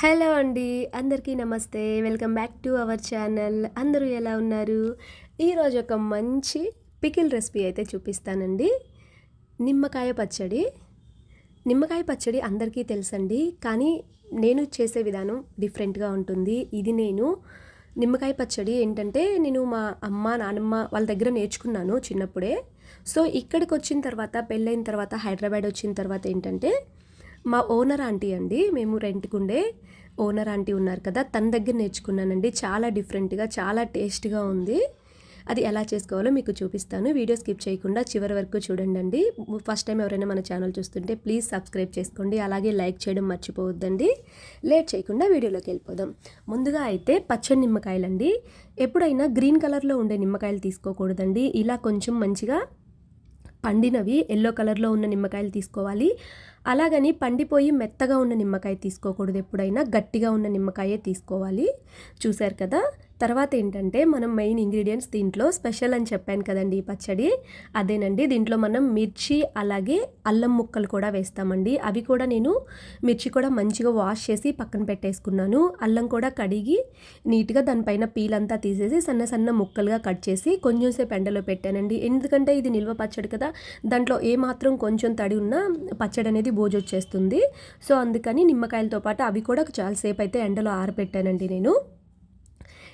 Hello అండి అందరికీ నమస్తే. Welcome back to our channel. అందరూ ఎలా ఉన్నారు? ఈరోజు ఒక మంచి పికిల్ రెసిపీ అయితే చూపిస్తానండి. నిమ్మకాయ పచ్చడి. నిమ్మకాయ పచ్చడి అందరికీ తెలుసండి కానీ నేను చేసే విధానం డిఫరెంట్గా ఉంటుంది. ఇది నేను నిమ్మకాయ పచ్చడి ఏంటంటే నేను మా అమ్మ నానమ్మ వాళ్ళ దగ్గర నేర్చుకున్నాను చిన్నప్పుడే. సో ఇక్కడికి వచ్చిన తర్వాత పెళ్ళైన తర్వాత హైదరాబాద్ వచ్చిన తర్వాత ఏంటంటే మా ఓనర్ ఆంటీ అండి మేము రెంట్కుండే ఓనర్ ఆంటీ ఉన్నారు కదా తన దగ్గర నేర్చుకున్నానండి. చాలా డిఫరెంట్గా చాలా టేస్ట్గా ఉంది. అది ఎలా చేసుకోవాలో మీకు చూపిస్తాను. వీడియో స్కిప్ చేయకుండా చివరి వరకు చూడండి అండి ఫస్ట్ టైం ఎవరైనా మన ఛానల్ చూస్తుంటే ప్లీజ్ సబ్స్క్రైబ్ చేసుకోండి. అలాగే లైక్ చేయడం మర్చిపోవద్దండి. లేట్ చేయకుండా వీడియోలోకి వెళ్ళిపోదాం. ముందుగా అయితే పచ్చని నిమ్మకాయలండి. ఎప్పుడైనా గ్రీన్ కలర్లో ఉండే నిమ్మకాయలు తీసుకోకూడదండి. ఇలా కొంచెం మంచిగా పండినవి ఎల్లో కలర్లో ఉన్న నిమ్మకాయలు తీసుకోవాలి. అలాగని పండిపోయి మెత్తగా ఉన్న నిమ్మకాయ తీసుకోకూడదు ఎప్పుడైనా గట్టిగా ఉన్న నిమ్మకాయే తీసుకోవాలి. చూశారు కదా? తర్వాత ఏంటంటే మనం మెయిన్ ఇంగ్రీడియంట్స్ దీంట్లో స్పెషల్ అని చెప్పాను కదండి ఈ పచ్చడి. అదేనండి దీంట్లో మనం మిర్చి అలాగే అల్లం ముక్కలు కూడా వేస్తామండి. అవి కూడా నేను మిర్చి కూడా మంచిగా వాష్ చేసి పక్కన పెట్టేసుకున్నాను. అల్లం కూడా కడిగి నీట్గా దానిపైన పీల్ అంతా తీసేసి సన్న సన్న ముక్కలుగా కట్ చేసి కొంచెం సేపు ఎండలో పెట్టానండి. ఎందుకంటే ఇది నిల్వ పచ్చడి కదా దాంట్లో ఏమాత్రం కొంచెం తడి ఉన్నా పచ్చడి అనేది బోజొచ్చేస్తుంది సో అందుకని నిమ్మకాయలతో పాటు అవి కూడా చాలాసేపు అయితే ఎండలో ఆరబెట్టానండి నేను.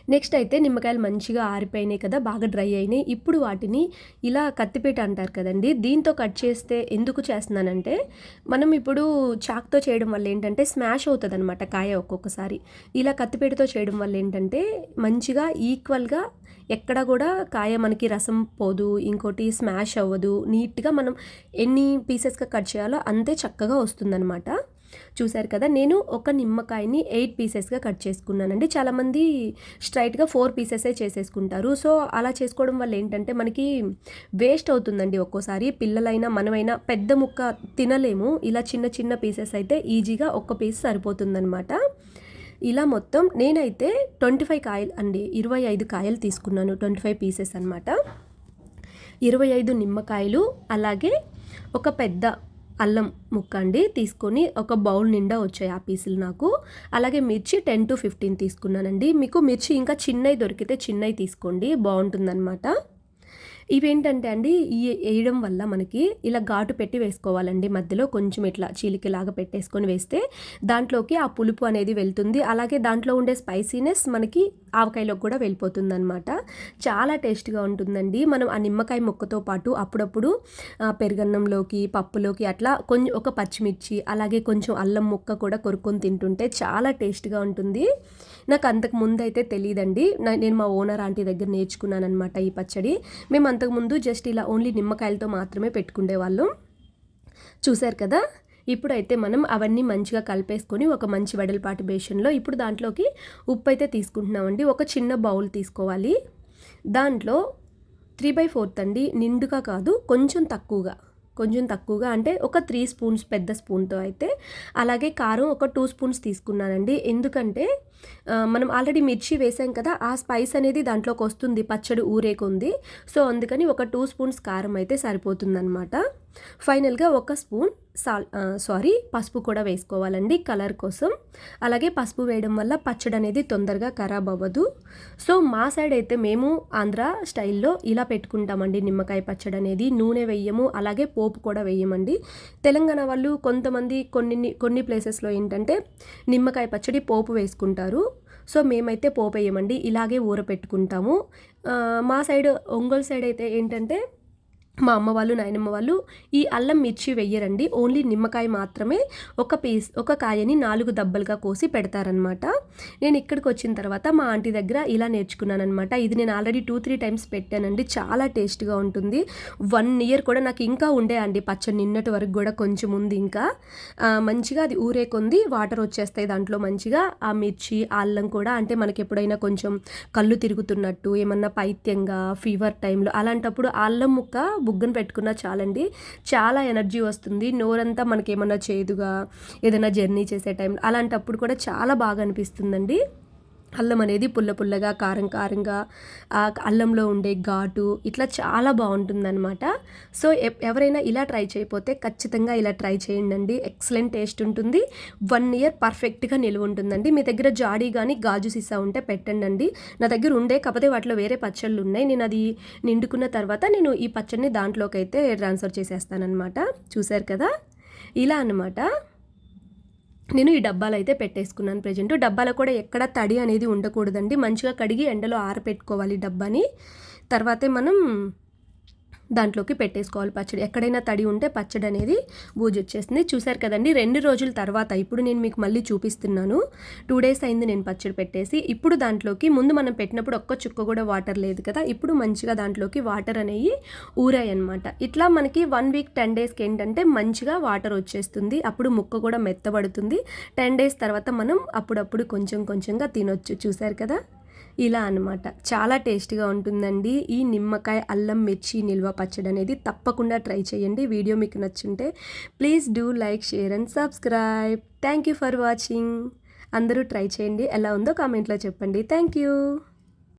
నెక్స్ట్ అయితే నిమ్మకాయలు మంచిగా ఆరిపోయినాయి కదా బాగా డ్రై అయినాయి. ఇప్పుడు వాటిని ఇలా కత్తిపీట అంటారు కదండి దీంతో కట్ చేస్తే ఎందుకు చేస్తున్నానంటే మనం ఇప్పుడు చాక్తో చేయడం వల్ల ఏంటంటే స్మాష్ అవుతుంది అనమాట కాయ ఒక్కొక్కసారి. ఇలా కత్తిపీటతో చేయడం వల్ల ఏంటంటే మంచిగా ఈక్వల్గా ఎక్కడ కూడా కాయ మనకి రసం పోదు ఇంకోటి స్మాష్ అవ్వదు. నీట్గా మనం ఎన్ని పీసెస్గా కట్ చేయాలో అంతే చక్కగా వస్తుందన్నమాట. చూశారు కదా నేను ఒక నిమ్మకాయని ఎయిట్ పీసెస్గా కట్ చేసుకున్నానండి. చాలామంది స్ట్రైట్గా ఫోర్ పీసెసే చేసేసుకుంటారు. సో అలా చేసుకోవడం వల్ల ఏంటంటే మనకి వేస్ట్ అవుతుందండి ఒక్కోసారి. పిల్లలైనా మనమైనా పెద్ద ముక్క తినలేము. ఇలా చిన్న చిన్న పీసెస్ అయితే ఈజీగా ఒక్క పీస్ సరిపోతుందనమాట ఇలా మొత్తం నేనైతే ట్వంటీ ఫైవ్ కాయలు అండి ఇరవై ఐదు కాయలు తీసుకున్నాను ట్వంటీ ఫైవ్ పీసెస్ అనమాట ఇరవై ఐదు నిమ్మకాయలు అలాగే ఒక పెద్ద అల్లం ముక్క అండి తీసుకొని ఒక బౌల్ నిండా వచ్చాయి ఆ పీసులు నాకు. అలాగే మిర్చి టెన్ టు ఫిఫ్టీన్ తీసుకున్నానండి. మీకు మిర్చి ఇంకా చిన్నవి దొరికితే చిన్నవి తీసుకోండి బాగుంటుందన్నమాట. ఇవేంటంటే అండి ఈ వేయడం వల్ల మనకి ఇలా ఘాటు పెట్టి వేసుకోవాలండి. మధ్యలో కొంచెం ఇట్లా చీలికలాగా పెట్టేసుకొని వేస్తే దాంట్లోకి ఆ పులుపు అనేది వెళ్తుంది. అలాగే దాంట్లో ఉండే స్పైసీనెస్ మనకి ఆవకాయలోకి కూడా వెళ్ళిపోతుంది అనమాట చాలా టేస్ట్గా ఉంటుందండి. మనం ఆ నిమ్మకాయ ముక్కతో పాటు అప్పుడప్పుడు పెరుగన్నంలోకి పప్పులోకి అట్లా కొంచెం ఒక పచ్చిమిర్చి అలాగే కొంచెం అల్లం ముక్క కూడా కొరుక్కొని తింటుంటే చాలా టేస్ట్గా ఉంటుంది. నాకు అంతకు ముందు అయితే తెలియదండి నేను మా ఓనర్ ఆంటీ దగ్గర నేర్చుకున్నాను అనమాట ఈ పచ్చడి. మేము అంతకుముందు జస్ట్ ఇలా ఓన్లీ నిమ్మకాయలతో మాత్రమే పెట్టుకునేవాళ్ళం చూశారు కదా? ఇప్పుడైతే మనం అవన్నీ మంచిగా కలిపేసుకొని ఒక మంచి వెడల్పాటి బేషన్లో ఇప్పుడు దాంట్లోకి ఉప్పు అయితే తీసుకుంటున్నామండి. ఒక చిన్న బౌల్ తీసుకోవాలి. దాంట్లో త్రీ బై ఫోర్త్ అండి నిండుగా కాదు కొంచెం తక్కువగా. కొంచెం తక్కువగా అంటే ఒక త్రీ స్పూన్స్ పెద్ద స్పూన్తో అయితే. అలాగే కారం ఒక టూ స్పూన్స్ తీసుకున్నానండి. ఎందుకంటే మనం ఆల్రెడీ మిర్చి వేసాం కదా ఆ స్పైస్ అనేది దాంట్లోకి వస్తుంది పచ్చడి ఊరేకుంది. సో అందుకని ఒక టూ స్పూన్స్ కారం అయితే సరిపోతుందన్నమాట. ఫైనల్గా ఒక స్పూన్ సాల్ సారీ పసుపు కూడా వేసుకోవాలండి కలర్ కోసం. అలాగే పసుపు వేయడం వల్ల పచ్చడి అనేది తొందరగా ఖరాబ్ అవ్వదు. సో మా సైడ్ అయితే మేము ఆంధ్ర స్టైల్లో ఇలా పెట్టుకుంటామండి నిమ్మకాయ పచ్చడి అనేది. నూనె వేయము అలాగే పోపు కూడా వేయమండి. తెలంగాణ వాళ్ళు కొంతమంది కొన్ని కొన్ని ప్లేసెస్లో ఏంటంటే నిమ్మకాయ పచ్చడి పోపు వేసుకుంటారు. సో మేమైతే పోపు వేయమండి ఇలాగే ఊర పెట్టుకుంటాము మా సైడ్ ఒంగోలు సైడ్ అయితే ఏంటంటే మా అమ్మ వాళ్ళు నాయనమ్మ వాళ్ళు ఈ అల్లం మిర్చి వెయ్యరండి. ఓన్లీ నిమ్మకాయ మాత్రమే ఒక పీస్ ఒక కాయని నాలుగు దబ్బలుగా కోసి పెడతారనమాట నేను ఇక్కడికి వచ్చిన తర్వాత మా ఆంటీ దగ్గర ఇలా నేర్చుకున్నానమాట ఇది నేను ఆల్రెడీ టూ త్రీ టైమ్స్ పెట్టానండి. చాలా టేస్ట్గా ఉంటుంది. వన్ ఇయర్ కూడా నాకు ఇంకా ఉండే అండి పచ్చడి నిన్నటి వరకు కూడా కొంచెం ఉంది ఇంకా. మంచిగా అది ఊరే కొంది వాటర్ వచ్చేస్తాయి దాంట్లో మంచిగా. ఆ మిర్చి అల్లం కూడా అంటే మనకి ఎప్పుడైనా కొంచెం కళ్ళు తిరుగుతున్నట్టు ఏమన్నా పైత్యంగా ఫీవర్ టైంలో అలాంటప్పుడు అల్లం ముక్క బుగ్గను పెట్టుకున్నా చాలండి. చాలా ఎనర్జీ వస్తుంది. నోరంతా మనకేమన్నా చేదుగా ఏదైనా జర్నీ చేసే టైం అలాంటప్పుడు కూడా చాలా బాగా అనిపిస్తుందండి. అల్లం అనేది పుల్ల పుల్లగా కారం కారంగా అల్లంలో ఉండే ఘాటు ఇట్లా చాలా బాగుంటుందన్నమాట. సో ఎవరైనా ఇలా ట్రై చేయకపోతే ఖచ్చితంగా ఇలా ట్రై చేయండి అండి ఎక్సలెంట్ టేస్ట్ ఉంటుంది. వన్ ఇయర్ పర్ఫెక్ట్గా నిలువ ఉంటుందండి. మీ దగ్గర జాడీ కానీ గాజు సీసా ఉంటే పెట్టండి అండి నా దగ్గర ఉండే కాకపోతే వాటిలో వేరే పచ్చళ్ళు ఉన్నాయి. నేను అది నిండుకున్న తర్వాత నేను ఈ పచ్చడిని దాంట్లోకి అయితే ట్రాన్స్ఫర్ చేసేస్తానమాట చూశారు కదా? ఇలా అన్నమాట. నేను ఈ డబ్బాలు అయితే పెట్టేసుకున్నాను ప్రజెంట్. డబ్బాలో కూడా ఎక్కడ తడి అనేది ఉండకూడదండి. మంచిగా కడిగి ఎండలో ఆరపెట్టుకోవాలి డబ్బాని. తర్వాతే మనం దాంట్లోకి పెట్టేసుకోవాలి పచ్చడి. ఎక్కడైనా తడి ఉంటే పచ్చడి అనేది బూజు వచ్చేస్తుంది. చూశారు కదండి రెండు రోజుల తర్వాత ఇప్పుడు నేను మీకు మళ్ళీ చూపిస్తున్నాను. టూ డేస్ అయింది నేను పచ్చడి పెట్టేసి. ఇప్పుడు దాంట్లోకి ముందు మనం పెట్టినప్పుడు ఒక్క చుక్క కూడా వాటర్ లేదు కదా. ఇప్పుడు మంచిగా దాంట్లోకి వాటర్ అనేవి ఊరాయి అనమాట ఇట్లా మనకి వన్ వీక్ టెన్ డేస్కి ఏంటంటే మంచిగా వాటర్ వచ్చేస్తుంది. అప్పుడు ముక్క కూడా మెత్తబడుతుంది. టెన్ డేస్ తర్వాత మనం అప్పుడప్పుడు కొంచెం కొంచెంగా తినొచ్చు. చూశారు కదా? ఇలా అన్నమాట. చాలా టేస్టీగా ఉంటుందండి. ఈ నిమ్మకాయ అల్లం మిర్చి నిల్వ పచ్చడి అనేది తప్పకుండా ట్రై చేయండి. వీడియో మీకు నచ్చుంటే please do like share and subscribe. Thank you for watching. అందరూ ట్రై చేయండి. ఎలా ఉందో కామెంట్లో చెప్పండి. Thank you.